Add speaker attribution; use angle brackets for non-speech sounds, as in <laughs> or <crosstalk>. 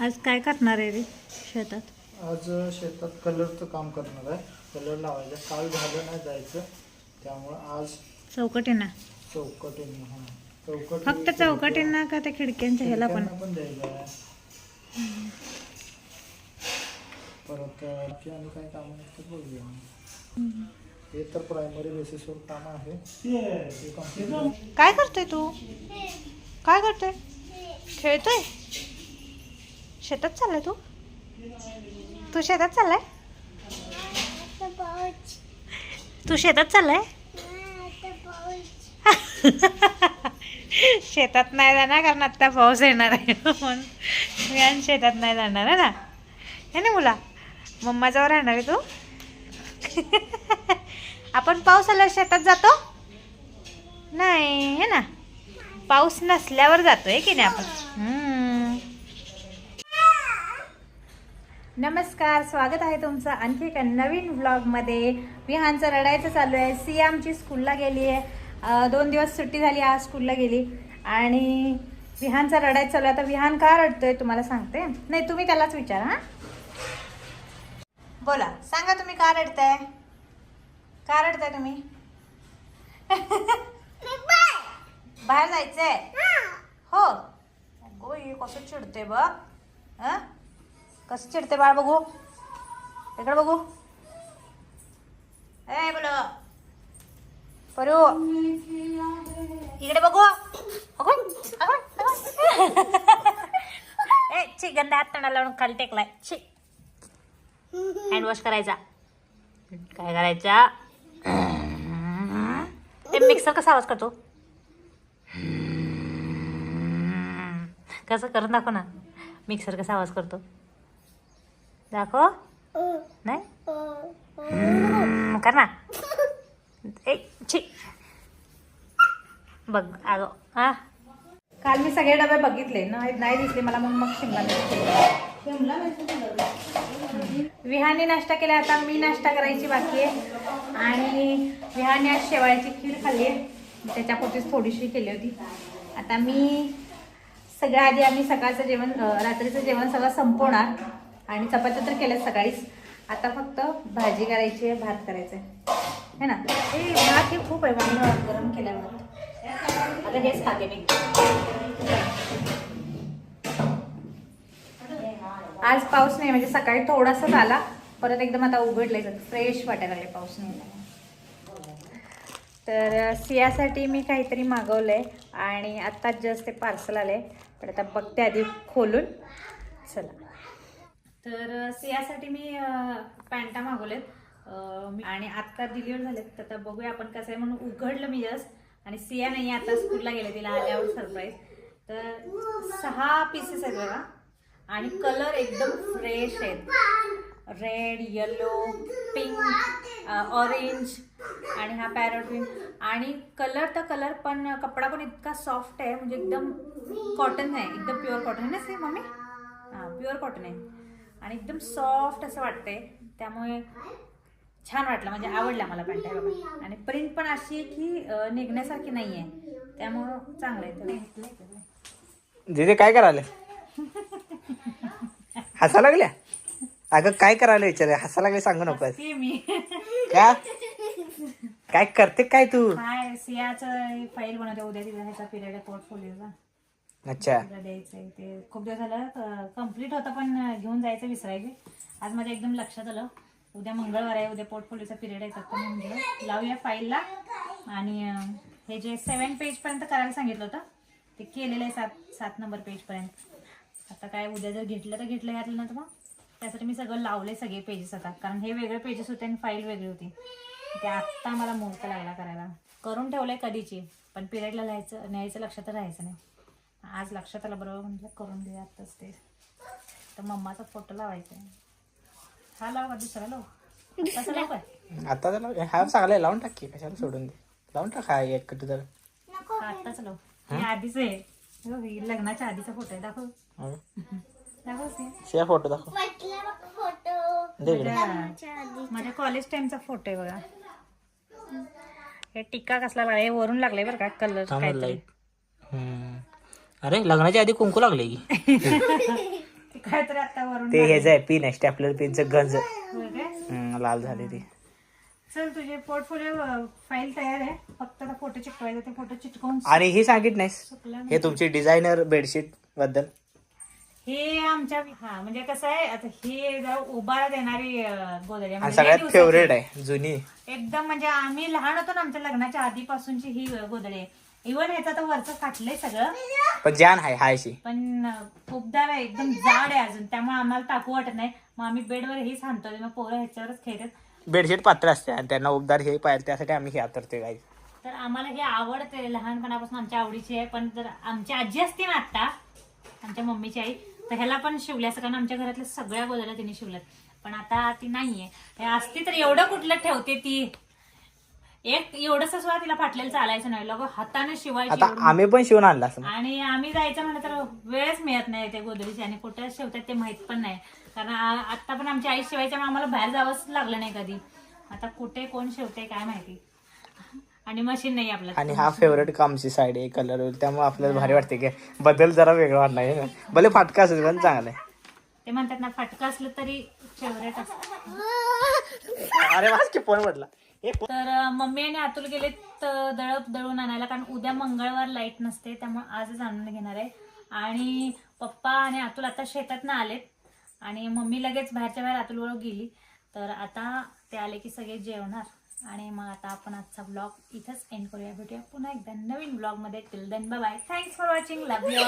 Speaker 1: आज काय करणार आहे रे शेतात?
Speaker 2: आज शेतात कलरचं काम करणार आहे. कलर लावायचा काल झालं नाही जायचं. त्यामुळं आज
Speaker 1: चौकटींना
Speaker 2: चौकटीने हा. चौकटी
Speaker 1: फक्त चौकटींना का त्या खिडक्यांच्या ह्याला पण?
Speaker 2: पण द्यायचं आहे. परत आणखी आणि काय कामं असतात बघूया. हे तर प्रायमरी बेसिसवर काम आहे. ते complete
Speaker 1: काय करतोय तू? काय करतोय? खेळतोय? शेतात चाललाय तू? तू शेतात चाललाय? तू शेतात चाललाय? <laughs> शेतात नाही जाणार कारण आत्ता पाऊस येणार आहे. म्हणून मी आणि शेतात नाही जाणार आहे ना? हे ना मुला? मम्माजवळ राहणार आहे तू? <laughs> आपण पाऊस आल्यावर शेतात जातो? नाही हे ना? पाऊस नसल्यावर जातोय की नाही आपण? नमस्कार स्वागत आहे तुमचं आणखी एका नवीन व्लॉगमध्ये विहानचं रडायचं चालू आहे. सिया आमची स्कूलला गेली आहे. दोन दिवस सुट्टी झाली आज स्कूलला गेली. आणि विहानचा रडायचं चालू आहे. आता विहान का रडतोय तुम्हाला सांगते. नाही तुम्ही त्यालाच विचारा हां. बोला सांगा तुम्ही का रडताय? का रडताय तुम्ही? <laughs> बाहेर जायचंय? हो. गो कसं चिडते बघ हां? कसं चिडते बाळ बघू? इकडे बघू. ए बोल. परू. इकडे बघू. अगो, ए ची गंदा हात तणाला लावून खाली टेकलाय. ची. हँड वॉश करायचा. काय करायचा? ते मिक्सर कसा आवाज करतो? कसं? करून दाखव ना. मिक्सर कसा आवाज करतो? दाखव. नाही? कर ना. ए छी. बघ अगो हा. काल मी सगळे डबे बघितले. नाही नाही दिसले मला मग मग शिमला विहाने नाश्ता केला. आता मी नाश्ता करायची बाकी आहे. आणि विहाने आज शेवाळ्याची खीर खाल्ली आहे. त्याच्यापुरतीच थोडीशी केली होती. आता मी सगळ्या आधी आम्ही सकाळचं जेवण रात्रीचं जेवण सगळं संपवणार. आणि चपात्या तर केल्या सकाळीच. आता फक्त भाजी करायची आहे भात करायचं आहे. है ना? हे भात हे खूप आहे म्हणून गरम केल्यावर. आता हेच खाते मी. आज पाऊस नाही म्हणजे सकाळी थोडासाच आला परत एकदम आता उघडले फ्रेश वाटायला लागले पाऊस नाही तर सियासाठी मी काहीतरी मागवलंय आणि आत्ताच जस्ट ते पार्सल आले पण आता बघते आधी खोलून. चला. तर सियासाठी मी पॅन्टा मागवलेत आणि आत्ता डिलिव्हर झालेत. तर आता बघूया आपण कसं आहे म्हणून उघडलं मी जस्ट आणि सिया नाही आता स्कूलला गेले तिला आल्यावर सरप्राईज तर सहा पीसेस आहेत बघा. आणि कलर एकदम फ्रेश आहेत. रेड येलो पिंक ऑरेंज आणि हा पॅरोट ग्रीन आणि कलर तर कलर पण कपडा पण इतका सॉफ्ट आहे. म्हणजे एकदम कॉटन आहे. एकदम प्युअर कॉटन आहे ना सी मम्मी? हां प्युअर कॉटन आहे. आणि एकदम सॉफ्ट असं वाटतंय. त्यामुळे छान वाटलं म्हणजे आवडला मला पॅन्ट आहे बघा आणि प्रिंट पण अशी आहे की निघण्यासारखी नाही आहे त्यामुळं चांगलं आहे
Speaker 3: दीदी काय करायला? हसा लागल्या? अगं काय करायला विचार हसा लागले सांगू नको
Speaker 1: मी.
Speaker 3: का? काय करते काय तू?
Speaker 1: काय सियाचं फाईल बनवते उद्या तिला ह्याचा पिरियड आहे पोर्टफोलिओचा
Speaker 3: अच्छा.
Speaker 1: तिला द्यायचंय ते. खूप दिवस झालं कंप्लीट होतं पण घेऊन जायचं विसरायचे आज माझ्या एकदम लक्षात आलं. उद्या मंगळवार आहे उद्या पोर्टफोलिओचा पिरियड आहे तर म्हणजे लावूया फाईलला आणि अं, हे जे सेवन पेजपर्यंत करायला सांगितलं होतं ते केलेलं आहे सात सात नंबर पेजपर्यंत आता काय उद्या जर घेतलं तर घेतलं घातलं ना तर मग? त्यासाठी मी सगळं लावले सगळे पेजेस आता. कारण हे वेगळे पेजेस होते आणि फाईल वेगळी होती. ते आत्ता मला मुहूर्त लागला करायला. करून ठेवलंय कधीची पण पिरियडला लिहायचं न्यायचं लक्षात राहायचं नाही. आज लक्षात आलं बरोबर म्हटलं करून देऊया आत्ताच ते. तर मम्माचा फोटो लावायचा आहे. हा लाव का दुसरा लाव. कसं लाव काय?
Speaker 3: आता त्याला हा चांगला लावून टाक की कशाला सोडून दे. लावून टाक हा एक कुठे तर.
Speaker 1: आत्ताच लाव. हे आधीच आहे. हे बघ, हे लग्नाच्या आधीचा फोटो आहे. दाखव.
Speaker 3: हं.
Speaker 1: दाखव ते.
Speaker 3: शेअर फोटो दाखव. दे इकडे.
Speaker 1: माझ्या माझ्या कॉलेज टाइमचा फोटो आहे बघा. हे टिक्का कसला लागला हे वरून लागलाय बरं का कलर
Speaker 3: थांब
Speaker 1: काहीतरी.
Speaker 3: लाइट हम्म. अरे लग्नाच्या आधी कुंकू लागले की.
Speaker 1: ते <laughs> काय तर आता वरून
Speaker 3: ते हेच आहे पिन आहे स्टॅपलर पिनचं गंज.
Speaker 1: होय काय?
Speaker 3: हम्म, लाल झाली ती.
Speaker 1: चल तुझे पोर्टफोलिओ फाईल तयार आहे. फक्त आता फोटो चिटकवायचा ते फोटो चिटकवून
Speaker 3: आणि ही सांगित नाहीस
Speaker 1: सुकलं
Speaker 3: हे तुमची डिझायनर बेडशीटबद्दल?
Speaker 1: हे आमच्या हा म्हणजे कसं आहे आता हे जरा उभारा देणारी अं, गोदडी आहे.
Speaker 3: आणि
Speaker 1: म्हणजे
Speaker 3: सगळ्यात
Speaker 1: दिवसाची.
Speaker 3: फेवरेट आहे जुनी.
Speaker 1: एकदम म्हणजे आम्ही लहान होतो ना आमच्या लग्नाच्या आधीपासूनची ही गोदडी आहे. इव्हन ह्याचं तर वरचं फाटलंय सगळं.
Speaker 3: पण जान आहे हाय अशी.
Speaker 1: पण खूपदा आहे एकदम जाड आहे अजून. त्यामुळे आम्हाला टाकू वाटत नाही. मग आम्ही बेडवर हेच आणतो मग पोरं ह्याच्यावरच खेळतात.
Speaker 3: बेडशीट पात्र असते आणि त्यांना उबदार हे पाहिजे त्यासाठी आम्ही हे आतरते काही
Speaker 1: तर आम्हाला हे आवडते लहानपणापासून आमच्या आवडीची आहे. पण जर आमची आजी असते ना आता आमच्या मम्मीची आई तर ह्याला पण शिवल्या कारण आमच्या घरातल्या सगळ्या गोदऱ्या तिने शिवल्यात. पण आता ती नाहीये. हे असती तर एवढं कुठलं ठेवते ती? एक एवढंच सुद्धा तिला फाटलेलं चालायचं नाही. लोक हाताने शिवायची
Speaker 3: आता. आम्ही पण शिवून आणला असं
Speaker 1: आणि आम्ही जायचं म्हणलं तर वेळच मिळत नाही त्या गोदरीची आणि कुठं शिवतात ते माहीत पण नाही. कारण आता पण आमची आई शिवायच्या आम्हाला बाहेर जावंच लागलं नाही कधी. आता कुठे कोण शिवते काय माहिती. आणि मशीन नाही आपल्या
Speaker 3: आणि हा फेवरेट कामची साईड आहे कलर त्यामुळे आपल्याला भारी वाटते की बदल जरा वेगळा वाटणार आहे भले फाटका असेल पण चांगलं आहे.
Speaker 1: ते म्हणतात ना फटका असलं तरी फेवरेट असतं.
Speaker 3: अरे वाच की फोन म्हटला
Speaker 1: तर मम्मी आणि अतुल गेले दळप दळून आणायला कारण उद्या मंगळवार लाइट नसते त्यामुळे आजच आणून घेणार आहे. आणि पप्पा आणि अतुल आता शेतातनं आलेत. आणि मम्मी लगेच बाहेरच्या बाहेर अतुल बरोबर गेली. तर आता ते आले की सगळे जेवणार. आणि मग आता आपण आजचा ब्लॉग इथंच एंड करूया. भेटूया पुन्हा एकदा नवीन ब्लॉगमध्ये. Till then bye thanks for watching love you